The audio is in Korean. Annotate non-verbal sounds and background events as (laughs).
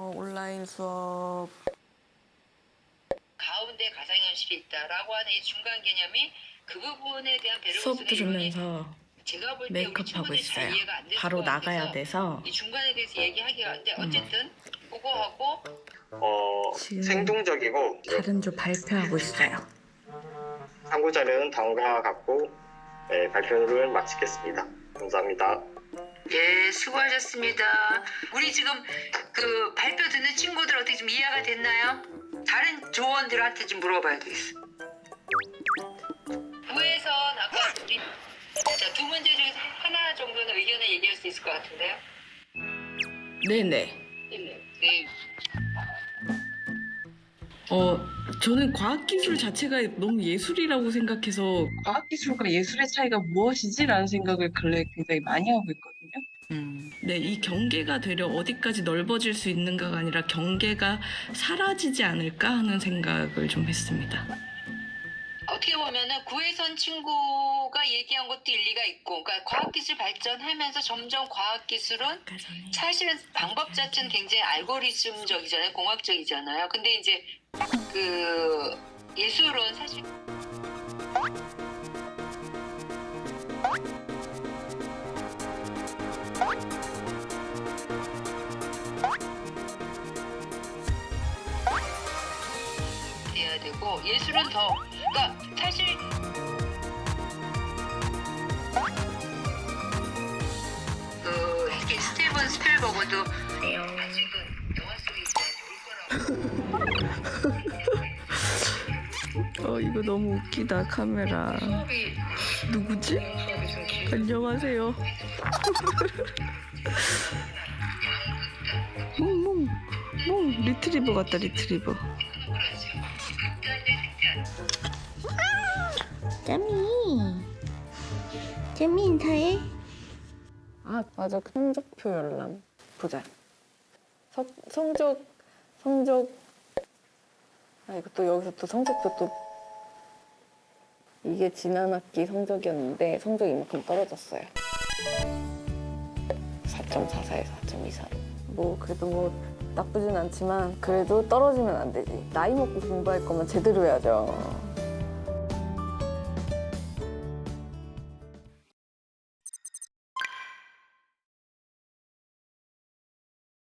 어, 온라인 수업 가운데 가상현실이 있다라고 하는 이 중간 개념이 그 부분에 대한 배를 수업 들으면서 제가 볼때 우리 메이크업 하고 친구들이 잘 있어요. 바로 나가야 돼서 이 중간에 대해서 얘기하기가 안돼 음. 어쨌든 그거 하고 어, 지금 생동적이고 다른 조 발표하고 있어요. 참고 자료는 다음과 같고 네, 발표를 마치겠습니다. 감사합니다. 예 수고하셨습니다 우리 지금 그 발표 듣는 친구들 어떻게 좀 이해가 됐나요? 다른 조원들한테 좀 물어봐야 되겠어 부에선 아까 우리 자, 두 문제 중에서 하나 정도는 의견을 얘기할 수 있을 것 같은데요 네네. 네. 어, 저는 과학기술 자체가 너무 예술이라고 생각해서 과학기술과 예술의 차이가 무엇이지라는 생각을 근래 굉장히 많이 하고 있거든요. 네, 이 경계가 되려 어디까지 넓어질 수 있는가가 아니라 경계가 사라지지 않을까 하는 생각을 좀 했습니다. 어떻게 보면은 구혜선 친구가 얘기한 것도 일리가 있고, 그러니까 과학기술 발전하면서 점점 과학기술은 사실은 방법 자체는 굉장히 알고리즘적이잖아요, 공학적이잖아요. 근데 이제 그 예술은 사실 돼야 되고 예술은 더 그러니까 사실 그 이렇게 스티븐 스필버그도 아직은 영화 속에 있어야지 올 거라고 어, 이거 너무 웃기다, 카메라. 수업이 누구지? 안녕하세요. (laughs) 몽몽, 몽, 리트리버 같다, 리트리버. 재미 재미 인사해. 아 맞아. 성적표 열람 보자. 성, 성적 성적. 아 이거 또 여기서 또 성적표 또. 이게 지난 학기 성적이었는데 성적이 이만큼 떨어졌어요. 4.44에서 4.24로 뭐 그래도 뭐 나쁘진 않지만 그래도 떨어지면 안 되지. 나이 먹고 공부할 거면 제대로 해야죠